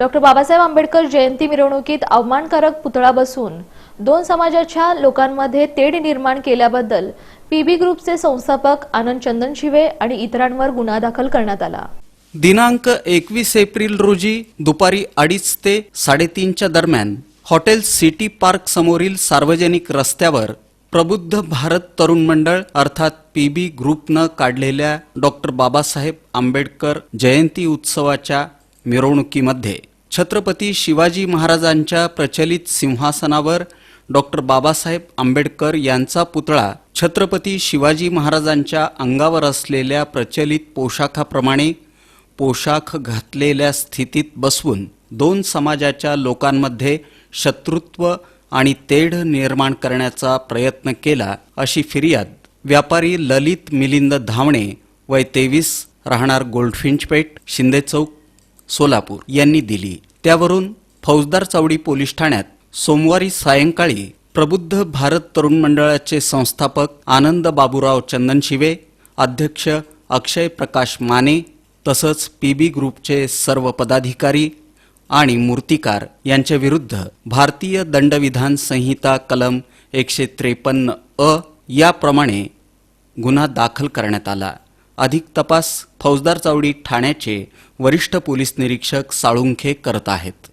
Doctor Babasaheb Ambedkar जयंती मिरवणुकीत अवमानकारक पुतळा बसून दोन समाजाच्या लोकांमध्ये तेढ निर्माण केल्याबद्दल पीबी ग्रुपचे संस्थापक आनंद चंदनशिवे आणि इतरांवर गुन्हा दाखल करण्यात आला. दिनांक एकवीस एप्रिल रोजी दुपारी अडीच ते साडेतीनच्या दरम्यान हॉटेल सिटी पार्क समोरील सार्वजनिक रस्त्यावर प्रबुद्ध भारत तरुण मंडळ अर्थात पीबी ग्रुपनं काढलेल्या डॉक्टर बाबासाहेब आंबेडकर जयंती उत्सवाच्या मिरवणुकीमध्ये छत्रपती शिवाजी महाराजांच्या प्रचलित सिंहासनावर डॉक्टर बाबासाहेब आंबेडकर यांचा पुतळा छत्रपती शिवाजी महाराजांच्या अंगावर असलेल्या प्रचलित पोशाखाप्रमाणे पोशाख घातलेल्या स्थितीत बसवून दोन समाजाच्या लोकांमध्ये शत्रुत्व आणि तेढ निर्माण करण्याचा प्रयत्न केला अशी फिर्याद व्यापारी ललित मिलिंद धावणे वय तेवीस राहणार गोल्डफिंचपेठ शिंदे चौक सोलापूर यांनी दिली. त्यावरून फौजदार चौडी पोलीस ठाण्यात सोमवारी सायंकाळी प्रबुद्ध भारत तरुण मंडळाचे संस्थापक आनंद बाबूराव चंदनशिवे अध्यक्ष अक्षय प्रकाश माने तसंच पीबी ग्रुपचे सर्व पदाधिकारी आणि मूर्तिकार यांच्याविरुद्ध भारतीय दंडविधान संहिता कलम एकशे त्रेपन्न अ याप्रमाणे गुन्हा दाखल करण्यात आला. अधिक तपास फौजदार चावडी ठाण्याचे वरिष्ठ पोलीस निरीक्षक साळुंखे करत आहेत.